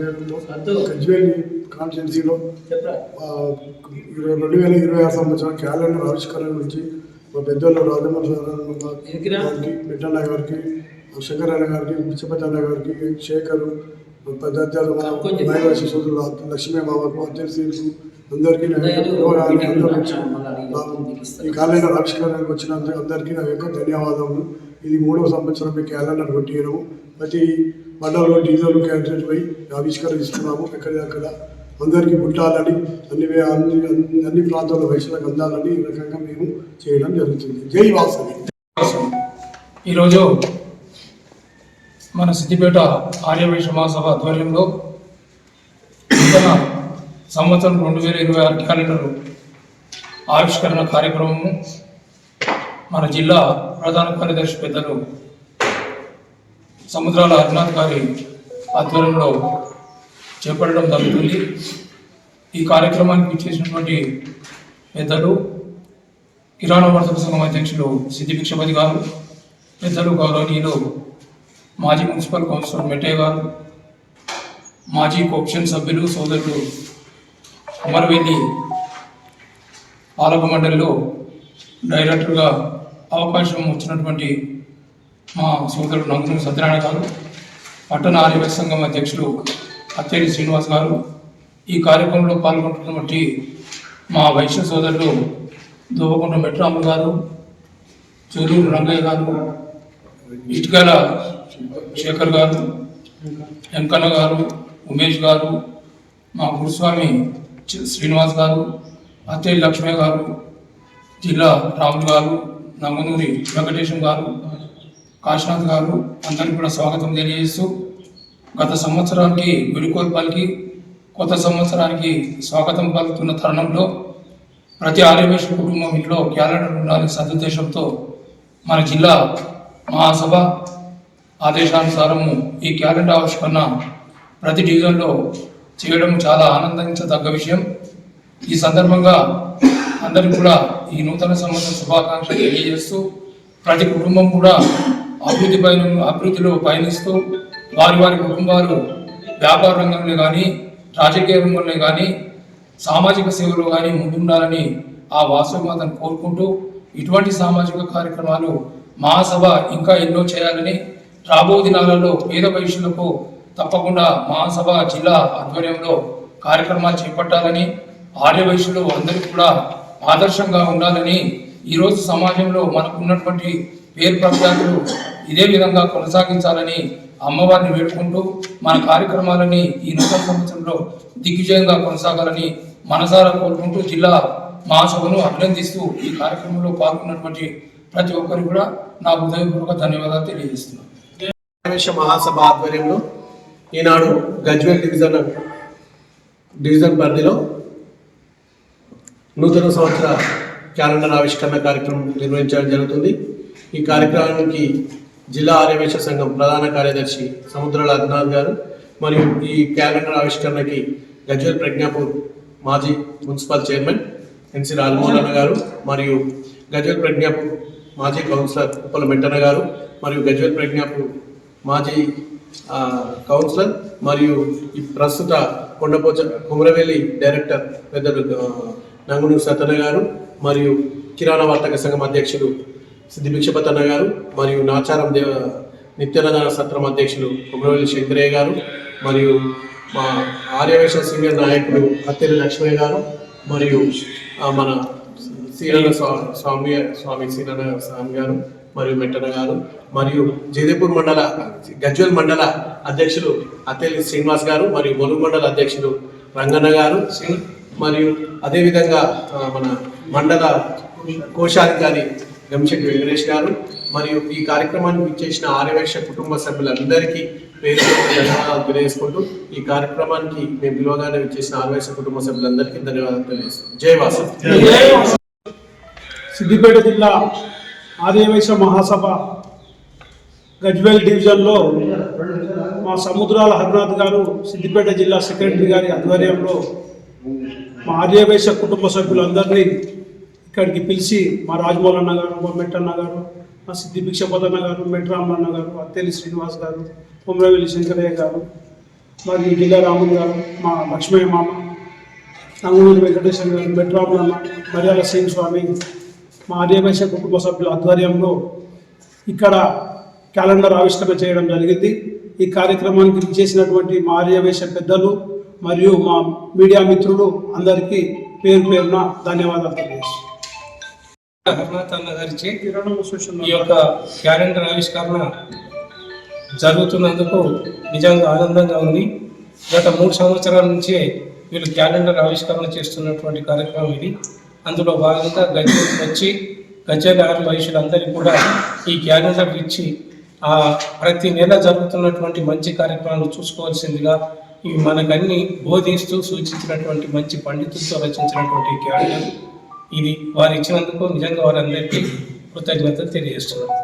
ఆధ్వర్యంలో గజ్వేల్ కాన్స్టిట్యున్సీలో రెండు వేల ఇరవై ఆరు సంవత్సరం క్యాలెండర్ ఆవిష్కరణ గురించి మా పెద్దోళ్ళు రాజమౌళి సార్ గారికి గారికి శంకర్ అన్న గారికి పిచ్చపతి అన్న గారికి శేఖరు పెద్ద మహిళా శిశువులు లక్ష్మీ బాబాకు అధ్యక్షులకు అందరికీ ఈ క్యాలెండర్ ఆవిష్కరణకు వచ్చినందుకు అందరికీ నా యొక్క ధన్యవాదములు. ఇది మూడవ సంవత్సరం ఈ క్యాలెండర్ కొట్టియడము. ప్రతి మండలంలో డీజల్ క్యాండిడేట్ పోయి ఆవిష్కరిస్తున్నాము ఎక్కడిదక్కడ అందరికీ పుట్టాలని అన్ని అన్ని అన్ని- అన్ని ప్రాంతాల వయసులకు అందాలని ఈ రకంగా మేము చేయడం జరుగుతుంది. జై వాసవి ఈరోజు మన సిద్దిపేట ఆర్యవైశ్య మహాసభ ఆధ్వర్యంలో నూతన సంవత్సరం రెండు వేల ఇరవై ఆరు క్యాలెండర్ ఆవిష్కరణ కార్యక్రమము మన జిల్లా ప్రధాన కార్యదర్శి పెద్దలు సముద్రాల హరినాథ్ గారి ఆధ్వర్యంలో చేపట్టడం జరుగుతుంది. ఈ కార్యక్రమానికి ఇచ్చేసినటువంటి పెద్దలు కిరాణా వర్తక సంఘం అధ్యక్షులు సిద్ధి భిక్షపతి గారు పెద్దలు గౌరవనీయులు మాజీ మున్సిపల్ కౌన్సిలర్ మెట్టే గారు మాజీ కోప్షన్ సభ్యులు సోదరుడు అమరవెల్లి పాలక మండలిలో డైరెక్టర్గా అవకాశం వచ్చినటువంటి మా సోదరుడు నంగునూరు సత్యనారాయణ గారు పట్టణ ఆర్యవేశ సంఘం అధ్యక్షులు అత్తేరి శ్రీనివాస్ గారు ఈ కార్యక్రమంలో పాల్గొంటున్నటువంటి మా వైశ్య సోదరుడు దోవకొండ మెట్రాము గారు చెరూరు రంగయ్య గారు ఇటుకల శేఖర్ గారు వెంకన్న గారు ఉమేష్ గారు మా గురుస్వామి శ్రీనివాస్ గారు అత్తేరి లక్ష్మయ్య గారు జిల్లా రాములు గారు నమ్మనూరి వెంకటేశం గారు కాశీనాథ్ గారు అందరికీ కూడా స్వాగతం తెలియజేస్తూ గత సంవత్సరానికి విడుకోలు పలికి కొత్త సంవత్సరానికి స్వాగతం పలుకుతున్న తరుణంలో ప్రతి ఆర్యవేశ కుటుంబం ఇంట్లో క్యాలెండర్ ఉండాలని సదుద్దేశంతో మన జిల్లా మహాసభ ఆదేశానుసారము ఈ క్యాలెండర్ ఆవిష్కరణ ప్రతి డివిజన్లో చేయడం చాలా ఆనందించదగ్గ విషయం. ఈ సందర్భంగా అందరికీ కూడా ఈ నూతన సంవత్సరం శుభాకాంక్షలు తెలియజేస్తూ ప్రతి కుటుంబం కూడా అభివృద్ధి పైన అభివృద్ధిలో పయనిస్తూ వారి వారి కుటుంబాలు వ్యాపార రంగంలో కానీ రాజకీయ రంగంలో కానీ సామాజిక సేవలో కానీ ముందుండాలని ఆ వాస్తవమాతను కోరుకుంటూ ఇటువంటి సామాజిక కార్యక్రమాలు మహాసభ ఇంకా ఎన్నో చేయాలని రాబో దినాలలో పేద భవిష్యులకు తప్పకుండా మహాసభ జిల్లా ఆధ్వర్యంలో కార్యక్రమాలు చేపట్టాలని ఆర్య వయసులో అందరికీ కూడా ఆదర్శంగా ఉండాలని ఈరోజు సమాజంలో మనకు ఉన్నటువంటి పేరు ప్రఖ్యాతులు ఇదే విధంగా కొనసాగించాలని అమ్మవారిని వేడుకుంటూ మన కార్యక్రమాలని ఈ నూతన సంవత్సరంలో దిగ్విజయంగా కొనసాగాలని మనసారా కోరుకుంటూ జిల్లా మహాసభను అభినందిస్తూ ఈ కార్యక్రమంలో పాల్గొన్నటువంటి ప్రతి ఒక్కరికి కూడా నా హృదయపూర్వక ధన్యవాదాలు తెలియజేస్తున్నాను. మహాసభ ఆధ్వర్యంలో ఈనాడు గజ్వేల్ డివిజన్ డివిజన్ పరిధిలో నూతన సంవత్సర క్యాలెండర్ ఆవిష్కరణ కార్యక్రమం నిర్వహించడం జరుగుతుంది. ఈ కార్యక్రమానికి జిల్లా ఆర్యవేశ సంఘం ప్రధాన కార్యదర్శి సముద్రాల అద్నాథ్ గారు మరియు ఈ క్యాలెండర్ ఆవిష్కరణకి గజ్వల్ ప్రజ్ఞాపూర్ మాజీ మున్సిపల్ చైర్మన్ ఎన్సి రాజమోహన్ గారు మరియు గజ్వల్ ప్రజ్ఞాపూర్ మాజీ కౌన్సిలర్ ఉప్పల మెట్టన గారు మరియు గజ్వల్ ప్రజ్ఞాపూర్ మాజీ కౌన్సిలర్ మరియు ఈ ప్రస్తుత కొండపోచ కుమరవెల్లి డైరెక్టర్ పెద్దలు ఆ, సత్తన్న గారు మరియు కిరాణా వర్తక సంఘం అధ్యక్షులు సిద్ధి భిక్షపతన్న గారు మరియు నాచారం దేవ నిత్యానంద సత్రం అధ్యక్షులు కుమ్రవల్లి శంకరయ్య గారు మరియు మా ఆర్యవేశ సీనియర్ నాయకులు అత్తెల్లి లక్ష్మయ్య గారు మరియు మన సీనన్న స్వామి స్వామి సీనన్న స్వామి గారు మరియు మెట్టన గారు మరియు జయదేపూర్ మండల గజ్వల్ మండల అధ్యక్షులు అత్తెల్లి శ్రీనివాస్ గారు మరియు ములుగు మండల అధ్యక్షులు రంగన్న గారు. మరియు అదేవిధంగా మన మండల కోశాధికారి గంశెట్టి వెంకటేష్ గారు మరియు ఈ కార్యక్రమానికి ఇచ్చేసిన ఆర్యవేక్ష కుటుంబ సభ్యులందరికీ పేరు ధన్యవాదాలు తెలియజేసుకుంటూ ఈ కార్యక్రమానికి మేము పిలువగానే ఇచ్చేసిన ఆర్యవేక్ష కుటుంబ సభ్యులందరికీ ధన్యవాదాలు తెలియజేస్తాం జై సిద్దిపేట జిల్లా ఆర్యవేక్ష మహాసభ గజ్వేల్ డివిజన్లో మా సముద్రాల హరినాథ్ గారు సిద్దిపేట జిల్లా సెక్రటరీ గారి ఆధ్వర్యంలో మా ఆర్యవైశ్య కుటుంబ సభ్యులందరినీ ఇక్కడికి పిలిచి మా రాజమౌళన్న గారు మా మెట్టన్న గారు మా సిద్ధి భిక్షపతన్న గారు మెట్రామన్న గారు అత్తెల్లి శ్రీనివాస్ గారు కొమరవెల్లి శంకరయ్య గారు మరి జిల్లా గారు మా లక్ష్మయ్య మామ నంగూరి వెంకటేశ్వర గారు మెట్రాములన్న మర్యాద సింగ్ స్వామి మా ఆర్యవైశ్య కుటుంబ సభ్యుల ఆధ్వర్యంలో ఇక్కడ క్యాలెండర్ ఆవిష్కరణ చేయడం జరిగింది. ఈ కార్యక్రమానికి చేసినటువంటి మా ఆర్యవేశ పెద్దలు మరియు మా మీడియా మిత్రులు అందరికీ పేరు పేరున ధన్యవాదాలు తెలియజేస్తున్నాను. అన్న గారిచే ఈ యొక్క క్యాలెండర్ ఆవిష్కరణ జరుగుతున్నందుకు నిజంగా ఆనందంగా ఉంది. గత మూడు సంవత్సరాల నుంచే వీళ్ళు క్యాలెండర్ ఆవిష్కరణ చేస్తున్నటువంటి కార్యక్రమం ఇది. అందులో భాగంగా గజ్జలు వచ్చి గజ్జల ఆరు వయసులందరికీ కూడా ఈ క్యాలెండర్ ఇచ్చి ఆ ప్రతి నెల జరుగుతున్నటువంటి మంచి కార్యక్రమాలు చూసుకోవాల్సిందిగా ఇవి మనకన్నీ బోధిస్తూ సూచించినటువంటి మంచి పండితులతో రచించినటువంటి క్యాలెండర్. ఇది వారు ఇచ్చినందుకు నిజంగా వారందరికీ కృతజ్ఞతలు తెలియజేస్తున్నాను.